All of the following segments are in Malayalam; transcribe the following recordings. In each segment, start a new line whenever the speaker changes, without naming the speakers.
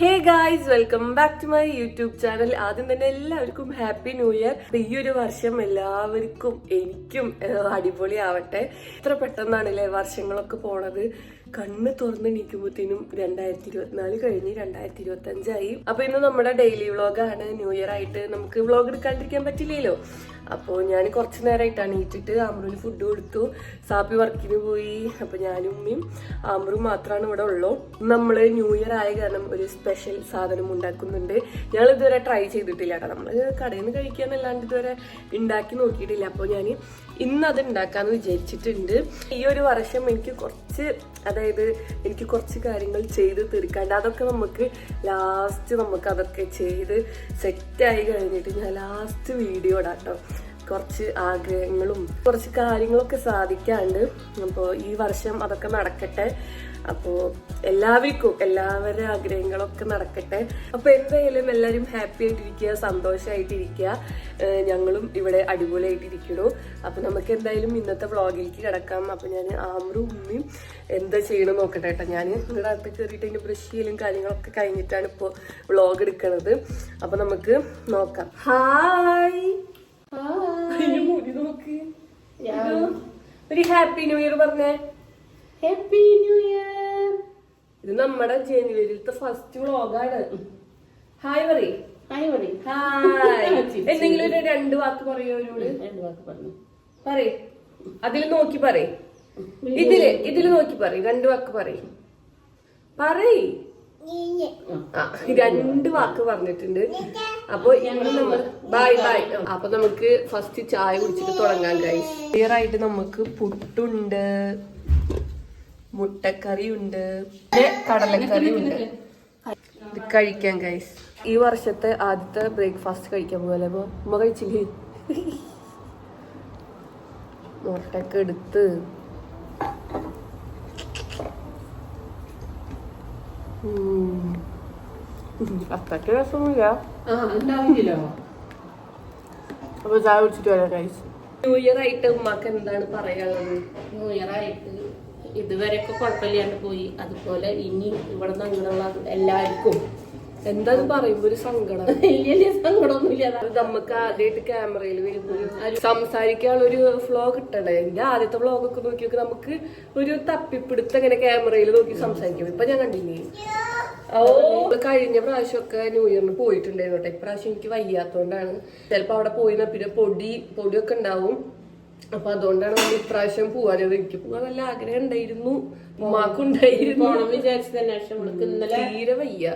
Hey guys welcome back to my YouTube channel ആദ്യം തന്നെ എല്ലാവർക്കും ഹാപ്പി ന്യൂ ഇയർ ഈ ഒരു വർഷം എല്ലാവർക്കും എനിക്കും അടിപൊളി ആവട്ടെ ഇത്ര പെട്ടെന്നാണല്ലേ വർഷങ്ങളൊക്കെ പോണത്. കണ്ണ് തുറന്ന് നീക്കുമ്പോഴത്തേനും രണ്ടായിരത്തി ഇരുപത്തിനാല് കഴിഞ്ഞ് രണ്ടായിരത്തി ഇരുപത്തി അഞ്ചായി അപ്പൊ ഇന്ന് നമ്മുടെ ഡെയിലി വ്ളോഗാണ് ന്യൂ ഇയർ ആയിട്ട് നമുക്ക് വ്ളോഗ് എടുക്കാണ്ടിരിക്കാൻ പറ്റില്ലല്ലോ. അപ്പോൾ ഞാൻ കുറച്ച് നേരമായിട്ടാണ് ഈറ്റിട്ട് ആമ്രുവിന് ഫുഡ് കൊടുത്തു. സാപ്പി വർക്കിന് പോയി. അപ്പോൾ ഞാനും ഉമ്മയും ആമ്രു മാത്രമാണ് ഇവിടെ ഉള്ളൂ. നമ്മൾ ന്യൂ ഇയർ ആയ കാരണം ഒരു സ്പെഷ്യൽ സാധനം ഉണ്ടാക്കുന്നുണ്ട്. ഞങ്ങൾ ഇതുവരെ ട്രൈ ചെയ്തിട്ടില്ല കേട്ടോ. നമ്മൾ കടയിൽ നിന്ന് കഴിക്കാന്നല്ലാണ്ട് ഇതുവരെ ഉണ്ടാക്കി നോക്കിയിട്ടില്ല. അപ്പോൾ ഞാൻ ഇന്ന് അത് ഉണ്ടാക്കാമെന്ന് വിചാരിച്ചിട്ടുണ്ട്. ഈ ഒരു വർഷം എനിക്ക് കുറച്ച് അതായത് എനിക്ക് കുറച്ച് കാര്യങ്ങൾ ചെയ്ത് തീർക്കാണ്ട് അതൊക്കെ നമുക്ക് ലാസ്റ്റ് നമുക്ക് അതൊക്കെ ചെയ്ത് സെറ്റായി കഴിഞ്ഞിട്ട് ഞാൻ ലാസ്റ്റ് വീഡിയോ ഇടാം കേട്ടോ. കുറച്ച് ആഗ്രഹങ്ങളും കുറച്ച് കാര്യങ്ങളൊക്കെ സാധിക്കാണ്ട്. അപ്പോൾ ഈ വർഷം അതൊക്കെ നടക്കട്ടെ. അപ്പോൾ എല്ലാവർക്കും എല്ലാവരുടെ ആഗ്രഹങ്ങളൊക്കെ നടക്കട്ടെ. അപ്പോൾ എന്തായാലും എല്ലാവരും ഹാപ്പി ആയിട്ടിരിക്കുക സന്തോഷമായിട്ടിരിക്കുക ഞങ്ങളും ഇവിടെ അടിപൊളിയായിട്ടിരിക്കണു അപ്പോൾ നമുക്ക് എന്തായാലും ഇന്നത്തെ വ്ളോഗിലേക്ക് കിടക്കാം. അപ്പോൾ ഞാൻ ആമറും ഉമ്മയും എന്താ ചെയ്യണം നോക്കട്ടെ കേട്ടോ. ഞാൻ നിങ്ങളുടെ അടുത്ത് കയറിയിട്ട് അതിന്റെ ബ്രഷ് ചെയ്യലും കാര്യങ്ങളൊക്കെ കഴിഞ്ഞിട്ടാണ് ഇപ്പോൾ വ്ളോഗ് എടുക്കുന്നത് അപ്പോൾ നമുക്ക് നോക്കാം. ഹായ് ഹായ് അതിന്റെ മുടി നോക്ക്. ഒരു ഹാപ്പി ന്യൂ ഇയർ പറഞ്ഞേ.
ഹാപ്പി ന്യൂ ഇയർ
ഇത് നമ്മുടെ ജനുവരിയിലത്തെ ഫസ്റ്റ് വ്ളോഗാണ് ഹായ് പറയ്
ഹായ് പറയും
ഹായ് എന്തെങ്കിലും ഒരു രണ്ട് വാക്ക് പറയോ അവരോട്
രണ്ട് വാക്ക് പറഞ്ഞു.
പറയ്. അതിൽ നോക്കി പറയേ. ഇതിൽ ഇതിൽ നോക്കി പറയും. രണ്ട് വാക്ക് പറയും. പറയേ. ആ രണ്ട് വാക്ക് പറഞ്ഞിട്ടുണ്ട്. അപ്പൊ ഇന്ന് നമ്മൾ ബൈ ബൈ അപ്പൊ നമുക്ക് ഫസ്റ്റ് ചായ കുടിച്ചിട്ട് തുടങ്ങാൻ കഴിയും ക്ലിയർ ആയിട്ട് നമുക്ക് പുട്ടുണ്ട്. മുട്ടക്കറി ഉണ്ട് കടലക്കറി ഉണ്ട് ഇത് കഴിക്കാം ഗൈസ് ഈ വർഷത്തെ ആദ്യത്തെ ബ്രേക്ക്ഫാസ്റ്റ് കഴിക്കാൻ പോലെ അപ്പൊ ഉമ്മ കഴിച്ചില്ലേ? മുട്ടൊക്കെ എടുത്ത്. ഉം. അത്രയ്ക്ക് രസമൊന്നുമില്ല
ഉണ്ടാവില്ലല്ലോ
അപ്പൊ ചായ കുടിച്ചിട്ട് വരാം ഗൈസ് ന്യൂ ഇയർ ആയിട്ട് ഉമ്മക്ക് എന്താണ് പറയാനുള്ളത്?
ന്യൂ ഇയർ ആയിട്ട് ഇതുവരെയൊക്കെ കുഴപ്പമില്ലാണ്ട് പോയി. അതുപോലെ ഇനി ഇവിടെ നിന്നുള്ള എല്ലാവർക്കും
എന്താന്ന് പറയുമ്പോ ഒരു സങ്കടം.
വലിയ സങ്കടമൊന്നുമില്ല.
നമുക്ക് ആദ്യമായിട്ട് ക്യാമറയിൽ വരുമ്പോ ഒരു സംസാരിക്കാനുള്ള ഒരു ഫ്ലോ കിട്ടണേ. എന്റെ ആദ്യത്തെ വ്ലോഗ് ഒക്കെ നോക്കി നോക്കി നമുക്ക് ഒരു തപ്പിപ്പിടുത്ത് ഇങ്ങനെ ക്യാമറയിൽ നോക്കി സംസാരിക്കാം. ഇപ്പൊ ഞാൻ കണ്ടില്ലേ? ഓ കഴിഞ്ഞ പ്രാവശ്യമൊക്കെ ന്യൂ ഇയറിന് പോയിട്ടുണ്ടായിരുന്നു കേട്ടോ. ഇപ്രാവശ്യം എനിക്ക് വയ്യാത്തോണ്ടാണ്. ചിലപ്പോ അവിടെ പോയി പിന്നെ പൊടി പൊടിയൊക്കെ ഉണ്ടാവും. അപ്പൊ അതുകൊണ്ടാണ് നമ്മൾ ഇപ്രാവശ്യം പോവാനത് എനിക്ക് പോവാൻ നല്ല ആഗ്രഹം ഉണ്ടായിരുന്നു. ഉമ്മാക്കുണ്ടായിരുന്നു. തീരെ വയ്യ.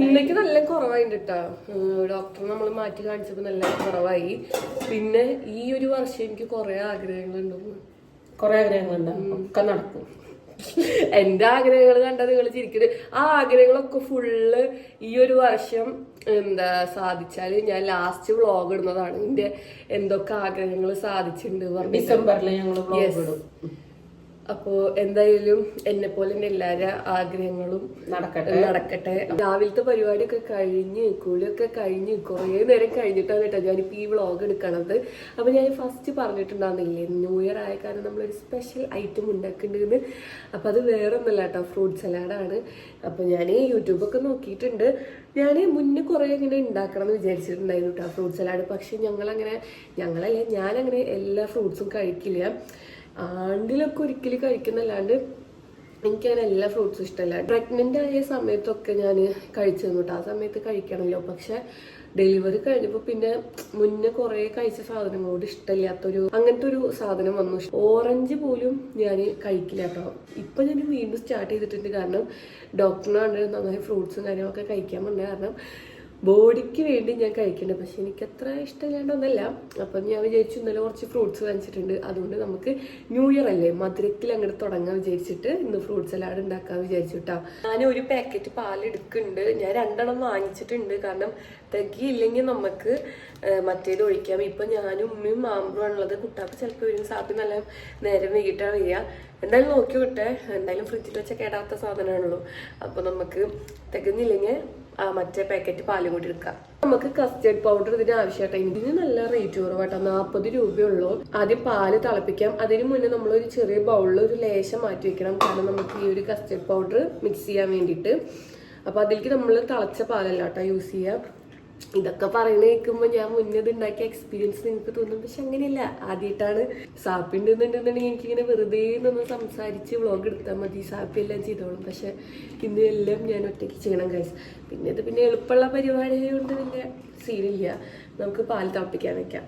ഇന്നേക്ക് നല്ല കുറവായി കേട്ടാ ഡോക്ടറെ നമ്മൾ മാറ്റി കാണിച്ചപ്പോ നല്ല കുറവായി. പിന്നെ ഈ ഒരു വർഷം എനിക്ക് കുറെ ആഗ്രഹങ്ങളുണ്ട്
കുറെ ആഗ്രഹങ്ങളുണ്ട്. ഒക്കെ നടക്കും.
എന്റെ ആഗ്രഹങ്ങൾ കണ്ട നിങ്ങൾ ചിരിക്കുന്നത് ആ ആഗ്രഹങ്ങളൊക്കെ ഫുള്ള് ഈ ഒരു വർഷം എന്താ സാധിച്ചാൽ ഞാൻ ലാസ്റ്റ് വ്ളോഗ് ഇടുന്നതാണ്. എന്റെ എന്തൊക്കെ ആഗ്രഹങ്ങൾ സാധിച്ചിട്ടുണ്ട്
ഡിസംബറിൽ ഞങ്ങൾ
Yes. അപ്പോ എന്തായാലും എന്നെ പോലെ തന്നെ എല്ലാവരുടെ ആഗ്രഹങ്ങളും
നടക്കട്ടെ.
നടക്കട്ടെ. രാവിലത്തെ പരിപാടിയൊക്കെ കഴിഞ്ഞ് കുളിയൊക്കെ കഴിഞ്ഞ് കുറേ നേരം കഴിഞ്ഞിട്ടാണ് കേട്ടോ ഞാനിപ്പോ ഈ വ്ളോഗ് എടുക്കണത്. അപ്പൊ ഞാൻ ഫസ്റ്റ് പറഞ്ഞിട്ടുണ്ടായിരുന്നില്ലേ ന്യൂ ഇയർ ആയ കാരണം നമ്മളൊരു സ്പെഷ്യൽ ഐറ്റം ഉണ്ടാക്കുന്നുണ്ടെന്ന് അപ്പൊ അത് വേറെ ഒന്നല്ല കേട്ടോ ഫ്രൂട്ട് സലാഡാണ് അപ്പൊ ഞാൻ യൂട്യൂബൊക്കെ നോക്കിയിട്ടുണ്ട്. ഞാൻ മുന്നേ കുറേ ഇങ്ങനെ ഉണ്ടാക്കണം എന്ന് വിചാരിച്ചിട്ടുണ്ടായിരുന്നു കേട്ടോ ഫ്രൂട്ട് സലാഡ് പക്ഷെ ഞങ്ങളങ്ങനെ ഞങ്ങളല്ല ഞാനങ്ങനെ എല്ലാ ഫ്രൂട്ട്സും കഴിക്കില്ല. ആണ്ടിലൊക്കെ ഒരിക്കലും കഴിക്കുന്നല്ലാണ്ട് എനിക്കങ്ങനെ എല്ലാ ഫ്രൂട്ട്സും ഇഷ്ടമല്ല. പ്രഗ്നന്റ് ആയ സമയത്തൊക്കെ ഞാൻ കഴിച്ചിരുന്നു കേട്ടോ ആ സമയത്ത് കഴിക്കണമല്ലോ പക്ഷെ ഡെലിവറി കഴിഞ്ഞപ്പോൾ പിന്നെ മുന്നേ കുറേ കഴിച്ച സാധനങ്ങളോട് ഇഷ്ടമില്ലാത്തൊരു അങ്ങനത്തെ ഒരു സാധനം വന്നു. ഓറഞ്ച് പോലും ഞാൻ കഴിക്കില്ല കേട്ടോ ഇപ്പം ഞാൻ വീണ്ടും സ്റ്റാർട്ട് ചെയ്തിട്ടുണ്ട്. കാരണം ഡോക്ടറിനാണ് നന്നായി ഫ്രൂട്ട്സും കാര്യങ്ങളൊക്കെ കഴിക്കാൻ പറഞ്ഞ കാരണം ബോഡിക്ക് വേണ്ടി ഞാൻ കഴിക്കേണ്ടത് പക്ഷെ എനിക്ക് അത്ര ഇഷ്ടമില്ലാണ്ടൊന്നല്ല അപ്പം ഞാൻ വിചാരിച്ചു ഇന്നലെ കുറച്ച് ഫ്രൂട്ട്സ് വാങ്ങിച്ചിട്ടുണ്ട്. അതുകൊണ്ട് നമുക്ക് ന്യൂ ഇയർ അല്ലേ? മധുരത്തിൽ അങ്ങോട്ട് തുടങ്ങാൻ വിചാരിച്ചിട്ട് ഇന്ന് ഫ്രൂട്ട്സ് സലാഡ് ഉണ്ടാക്കാൻ വിചാരിച്ചു കേട്ടോ ഞാൻ ഒരു പാക്കറ്റ് പാൽ എടുക്കുന്നുണ്ട്. ഞാൻ രണ്ടെണ്ണം വാങ്ങിച്ചിട്ടുണ്ട്. കാരണം തികയില്ലെങ്കിൽ നമുക്ക് മറ്റേത് ഒഴിക്കാം. ഇപ്പം ഞാനും ഉമ്മയും മാമ്പുമാണുള്ളത് കുട്ടാപ്പ് ചിലപ്പോൾ വരും സാപ്പി നല്ല നേരം വൈകിട്ടാണ് വരിക. എന്തായാലും നോക്കി വിട്ടെ. എന്തായാലും ഫ്രിഡ്ജിൽ വെച്ച കേടാത്ത സാധനമാണല്ലോ. അപ്പോൾ നമുക്ക് തികഞ്ഞില്ലെങ്കിൽ മറ്റേ പാക്കറ്റ് പാലും കൂടി എടുക്കാം. നമുക്ക് കസ്റ്റേർഡ് പൗഡർ ഇതിന് ആവശ്യമായിട്ട്. ഇതിന് നല്ല റേറ്റ് കുറവാട്ടോ. നാൽപ്പത് രൂപയുള്ളൂ. ആദ്യം പാൽ തിളപ്പിക്കാം. അതിന് മുന്നേ നമ്മൾ ഒരു ചെറിയ ബൗളിൽ ഒരു ലേശം മാറ്റി വെക്കണം. കാരണം നമുക്ക് ഈ ഒരു കസ്റ്റേർഡ് പൗഡർ മിക്സ് ചെയ്യാൻ വേണ്ടിയിട്ട്. അപ്പൊ അതിലേക്ക് നമ്മൾ തിളച്ച പാലല്ല കേട്ടോ യൂസ് ചെയ്യുക ഇതൊക്കെ പറയുന്ന കേൾക്കുമ്പോൾ ഞാൻ മുന്നേ ഉണ്ടാക്കിയ എക്സ്പീരിയൻസ് നിങ്ങൾക്ക് തോന്നും. പക്ഷെ അങ്ങനെയല്ല. ആദ്യമായിട്ടാണ് സാപ്പി ഉണ്ടെന്നുണ്ടെന്നുണ്ടെങ്കിൽ എനിക്കിങ്ങനെ വെറുതെ നിന്ന് സംസാരിച്ച് വ്ളോഗ് എടുത്താൽ മതി. സാപ്പി എല്ലാം ചെയ്തോളും. പക്ഷെ ഇന്ന് എല്ലാം ഞാൻ ഒറ്റയ്ക്ക് ചെയ്യണം കഴിച്ച് പിന്നെ ഇത് പിന്നെ എളുപ്പമുള്ള പരിപാടി കൊണ്ട് വലിയ സീനില്ല നമുക്ക് പാൽ തിളപ്പിക്കാൻ വെക്കാം.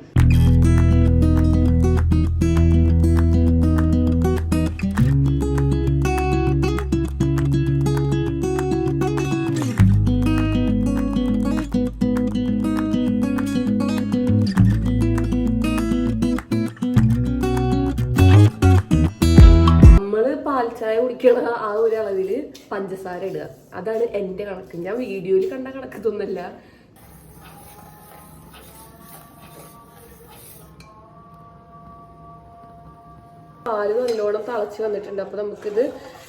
ചായ കുടിക്കണ ആ ഒരു അളവിൽ പഞ്ചസാര ഇടുക. അതാണ് എന്റെ കണക്ക്. ഞാൻ വീഡിയോയിൽ കണ്ട കണക്ക് ഇതൊന്നല്ല പാൽ നല്ലോണം തിളച്ച് വന്നിട്ടുണ്ട്. അപ്പൊ നമുക്കിത്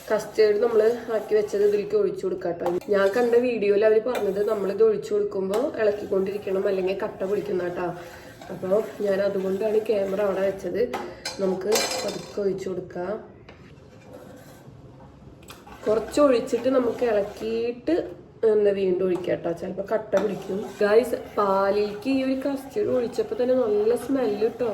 കസ്റ്റേർഡ് നമ്മൾ ആക്കി വെച്ചത് ഇതിലേക്ക് ഒഴിച്ചു കൊടുക്കാം ഞാൻ കണ്ട വീഡിയോയിൽ അവർ പറഞ്ഞത് നമ്മളിത് ഒഴിച്ചു കൊടുക്കുമ്പോൾ ഇളക്കിക്കൊണ്ടിരിക്കണം അല്ലെങ്കിൽ കട്ട പിടിക്കുന്ന കേട്ടോ. അപ്പോൾ ഞാൻ അതുകൊണ്ടാണ് ക്യാമറ അവിടെ വെച്ചത്. നമുക്ക് പതുക്കെ ഒഴിച്ചു കൊടുക്കാം. കുറച്ച് ഒഴിച്ചിട്ട് നമുക്ക് ഇളക്കിയിട്ട് എന്താ വീണ്ടും ഒഴിക്കാം കേട്ടോ ചിലപ്പോൾ കട്ട പിടിക്കും. ഗായ്സ് പാലിലേക്ക് ഈ ഒരു കസ്റ്റേർഡ് ഒഴിച്ചപ്പോൾ തന്നെ നല്ല സ്മെല്ല് കിട്ടോ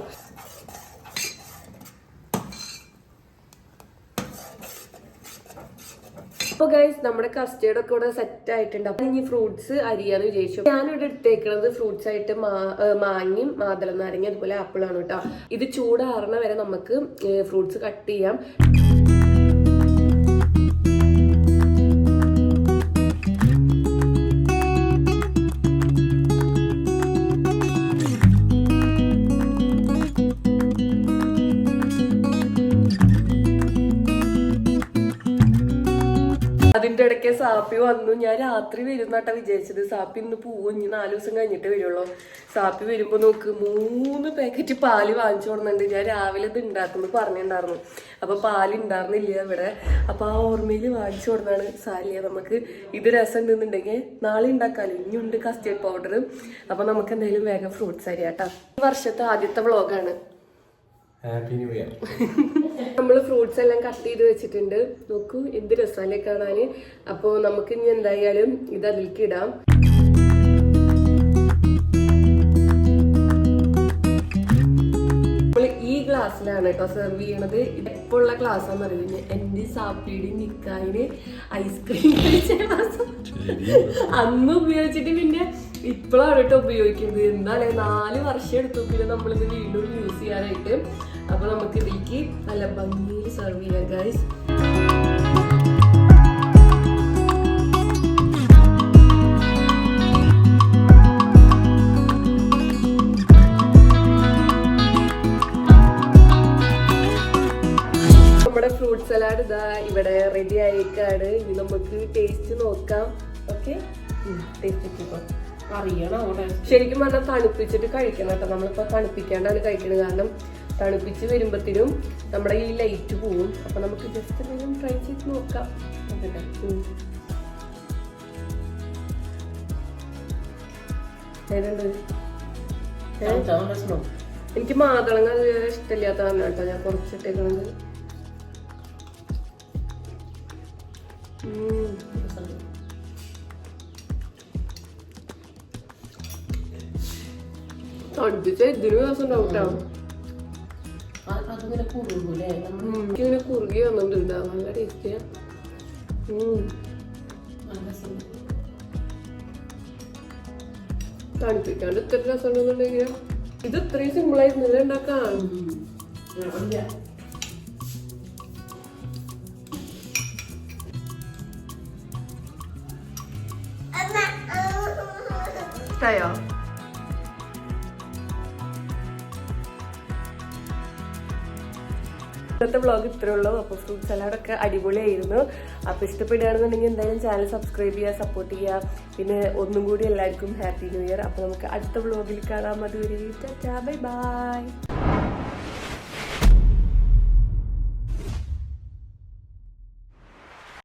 അപ്പൊ ഗൈസ് നമ്മുടെ കസ്റ്റേർഡ് ഒക്കെ ഇവിടെ സെറ്റ് ആയിട്ടുണ്ട്. അപ്പൊ ഇനി ഫ്രൂട്ട്സ് അരിയാന്ന് വിചാരിച്ചു. ഞാനിവിടെ എടുത്തേക്കുന്നത് ഫ്രൂട്ട്സ് ആയിട്ട് മാങ്ങയും മാതളം നാരങ്ങ അതുപോലെ ആപ്പിളാണ് കേട്ടോ ഇത് ചൂടാറണ വരെ നമുക്ക് ഫ്രൂട്ട്സ് കട്ട് ചെയ്യാം. അതിന്റെ ഇടയ്ക്ക് സാപ്പി വന്നു. ഞാൻ രാത്രി വരുന്നാട്ടാ വിചാരിച്ചത്. സാപ്പി ഇന്ന് പോവും. ഇനി നാല് ദിവസം കഴിഞ്ഞിട്ട് വരുള്ളൂ. സാപ്പി വരുമ്പോ നോക്ക് മൂന്ന് പാക്കറ്റ് പാൽ വാങ്ങിച്ചു കൊടുക്കുന്നുണ്ട് ഞാൻ രാവിലെ ഇത് ഉണ്ടാക്കുന്നു പറഞ്ഞിട്ടുണ്ടായിരുന്നു. അപ്പൊ പാൽ ഉണ്ടായിരുന്നില്ല ഇവിടെ. അപ്പൊ ആ ഓർമ്മയിൽ വാങ്ങിച്ചു കൊടുത്താണ് സാലിയ. നമുക്ക് ഇത് രസം ഉണ്ടെന്നുണ്ടെങ്കിൽ നാളെ ഉണ്ടാക്കാലോ. ഇനിയുണ്ട് കസ്റ്റേർഡ് പൗഡർ അപ്പൊ നമുക്ക് എന്തായാലും വേഗം ഫ്രൂട്ട്സ് അരിയാട്ടാ ഈ വർഷത്തെ ആദ്യത്തെ വ്ളോഗാണ്
ഹാപ്പി ന്യൂ ഇയർ
നമ്മൾ ഫ്രൂട്ട്സ് എല്ലാം കട്ട് ചെയ്ത് വെച്ചിട്ടുണ്ട്. നോക്കൂ എന്ത് രസമല്ലേ കാണാന്. അപ്പൊ നമുക്ക് ഇനി എന്തായാലും ഇത് അതിലേക്ക് ഇടാം. ാണ് ഈ ഗ്ലാസ്സിലാണ് കേട്ടോ സെർവ് ചെയ്യണത്. ഇത് എപ്പോൾ ഉള്ള ഗ്ലാസ് ആണെന്ന് അറിയില്ല എന്റെ സാപ്പിയുടെ നിക്കായിന് ഐസ്ക്രീം കഴിച്ച ഗ്ലാസ് അന്ന് ഉപയോഗിച്ചിട്ട് പിന്നെ ഇപ്പോഴാണ് കേട്ടോ ഉപയോഗിക്കുന്നത്. എന്നാലേ നാല് വർഷം എടുത്തു പിന്നെ നമ്മളിത് വീണ്ടും യൂസ് ചെയ്യാനായിട്ട്. അപ്പൊ നമുക്ക് ഇതിലേക്ക് നല്ല ഭംഗിയിൽ സെർവ് ചെയ്യാം ഗൈസ് നമ്മുടെ സലാഡ് ഇതാ ഇവിടെ റെഡി ആയിക്കാണ്. ഇനി നമുക്ക് ടേസ്റ്റ് നോക്കാം. ഓക്കെ ടേസ്റ്റ് നോക്കിക്കോ
അറിയണം
ശരിക്കും പറഞ്ഞാൽ തണുപ്പിച്ചിട്ട് കഴിക്കണം കേട്ടോ. നമ്മളിപ്പോ തണുപ്പിക്കാണ്ടാണ് കഴിക്കുന്നത് കാരണം തണുപ്പിച്ച് വരുമ്പത്തിനും നമ്മുടെ ഈ ലൈറ്റ് പോവും. അപ്പൊ നമുക്ക് ജസ്റ്റ് എന്തെങ്കിലും ട്രൈ ചെയ്ത് നോക്കാം. എനിക്ക് മാതളങ്ങ ഇഷ്ടമില്ലാത്ത ഇഷ്ടമില്ലാത്തതാണ് കേട്ടോ. ഞാൻ കുറച്ചിട്ടേക്കുന്നത് ഉം. തണുപ്പിച്ച ഇതിന് ദിവസം ഉണ്ടാവും കേട്ടോ
അതിങ്ങനെ കുറുകൂലേ?
എനിക്കിങ്ങനെ കുറുകി വന്നിട്ടുണ്ട്. നല്ല ടേസ്റ്റിയാ. തണുപ്പിക്കാണ്ട് ഇത്ര രസം ഉണ്ടെന്നുണ്ടെങ്കിൽ ഇത് ഇത്രയും സിമ്പിൾ ആയിരുന്നില്ല ഉണ്ടാക്കാൻ. ഇഷ്ടമായോ ഇന്നത്തെ വ്ളോഗ് ഇത്രേ ഉള്ളൂ. അപ്പോൾ ഫ്രൂട്ട് സലാഡൊക്കെ അടിപൊളിയായിരുന്നു. അപ്പോൾ ഇഷ്ടപ്പെടുകയാണെന്നുണ്ടെങ്കിൽ എന്തായാലും ചാനൽ സബ്സ്ക്രൈബ് ചെയ്യുക സപ്പോർട്ട് ചെയ്യുക. പിന്നെ ഒന്നും കൂടി എല്ലാവർക്കും ഹാപ്പി ന്യൂ ഇയർ അപ്പോൾ നമുക്ക് അടുത്ത വ്ളോഗിൽ മതി ഒരു ബൈ ബൈ